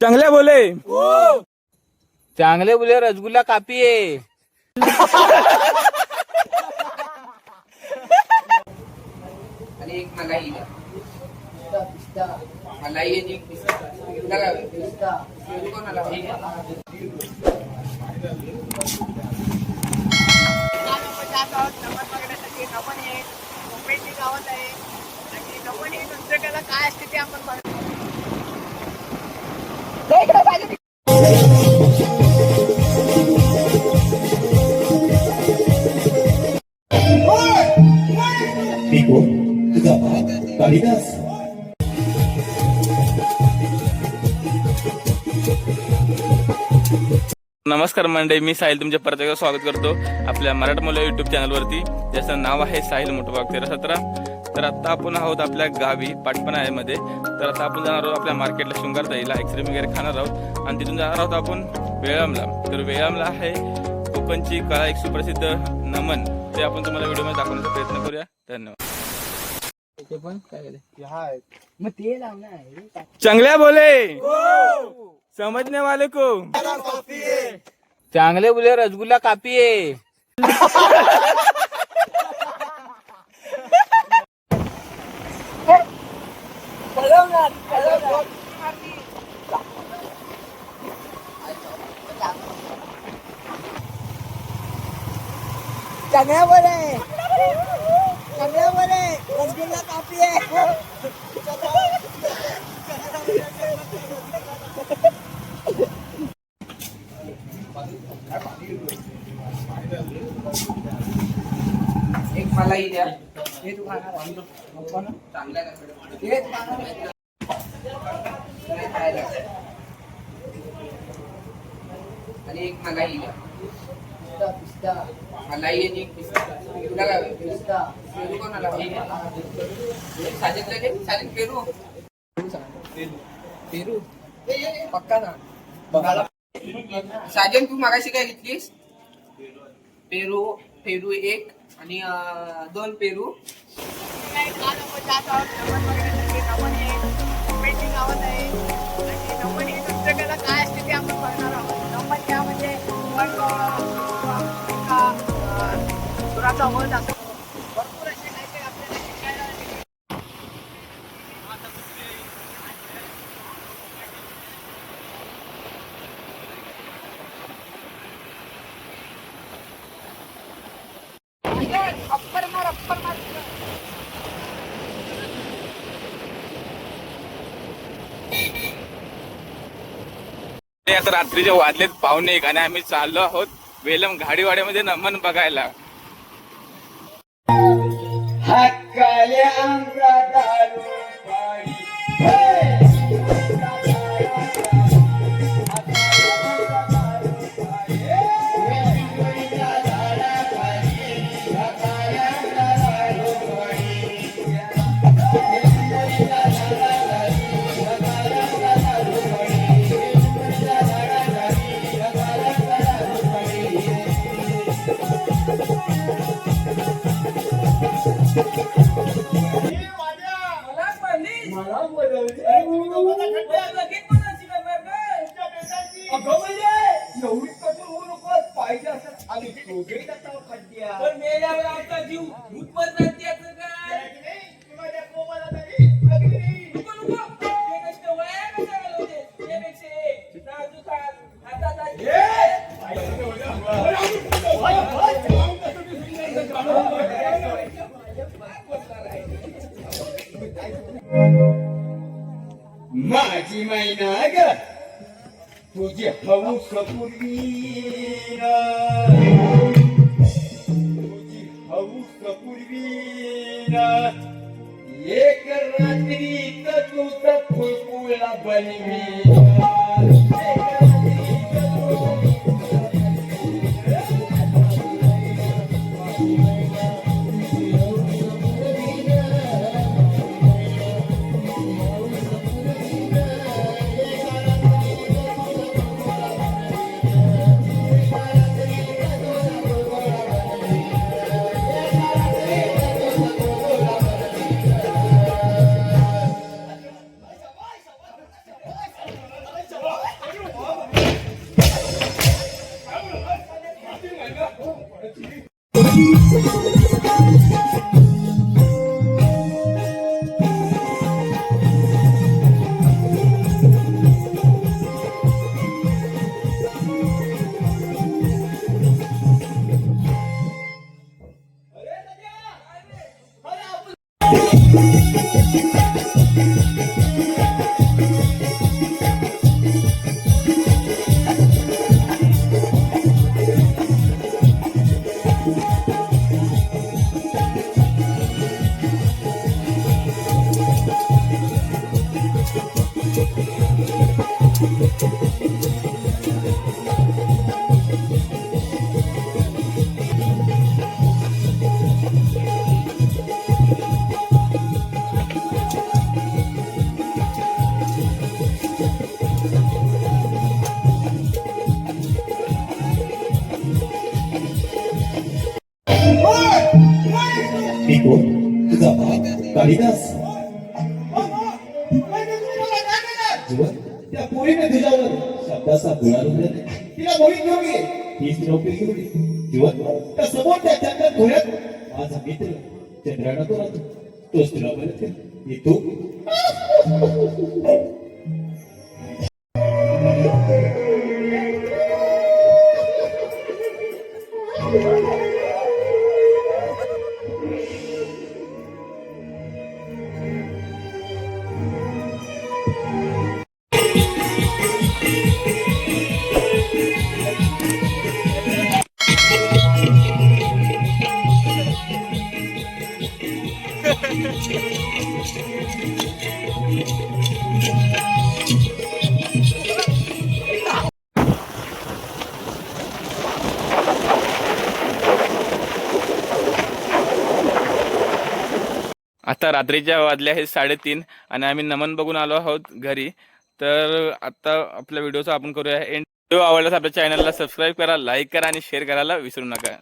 चांगल्या बोले चांगले बोले रसगुल्ला कापी आहे आणि एक मलाई द्या. मलाई आणि एक पिस्ता. पिस्ता काय होईल? पेरू कोणाला हवा? काय असते ते आपण बघ- Gaba, नमस्कार मंडळी मी साहिल तुमच्या परत एकदा स्वागत करतो आपल्या मराठमोल्या युट्यूब चॅनलवरती ज्याचं नाव आहे साहिल मोठबाग तेरा सतरा. तर आता आपण आहोत आपल्या गावी पाटपणामध्ये तर आता आपण जाणार आहोत आपल्या मार्केटला शृंगारताईला आईस्क्रीम वगैरे खाणार आहोत. आणि तिथून जाणार आहोत आपण वेळामला. तर वेळामला आहे कोकणची कला एक सुप्रसिद्ध नमन. ते आपण तुम्हाला व्हिडिओमध्ये दाखवण्याचा प्रयत्न करूया. धन्यवाद. ते पण काय? मग ते लाव ना काय? चांगल्या बोले. समजने वाले को चांगले बोले रसगुल्ला कापी आहे चांगल्या बोले. चांगल्या बोले रसगुल्ला कापी आहे. एक मलाई द्या. हे तू खाणार चांगलं हे खाणार आणि एक मलाई द्या. मलाई आणि एक पिस्ता. पिस्ता काय होईल? पेरू कोणाला हवा? साजिदला दे. साजिद पेरू पेरू पक्का ना? साजन तू मागाशी काय घेतलीस? पेरू पेरू एक आणि दोन पेरू. काय सुराचा वध असं भरपूर असे काही काही आपल्याला शिकायला अप्पर मार अप्पर मार आता रात्रीचे वाजलेत पाहुणे एक आणि आम्ही चाललो आहोत वेलम गाडीवाड्यामध्ये नमन बघायला. kalyan माझी मैना ग. तुझे हौस पूर्वी तुझी हौस पूर्वी एक रात्री तर तुझं फुलफुला बनवी Aqui. कोण तुझा भाव कालिदास जीवन त्या पोरीने तुझ्यावर. शब्दाचा गोळा रुपया तिला मोहित घेऊन ये हीच नोकरी घेऊन ये. जीवन त्या समोर त्या चंद्र धुळ्यात माझा मित्र चंद्रानं तो राहतो. तोच तुला परत तू. आता रात्रीच्या वाजल्या आहेत साडेतीन आणि आम्ही नमन बघून आलो आहोत घरी. तर आता आपल्या व्हिडिओचा आपण करूया एंड व्हिडिओ आवडल्यास आपल्या चॅनलला सबस्क्राईब करा लाईक करा आणि शेअर करायला विसरू नका.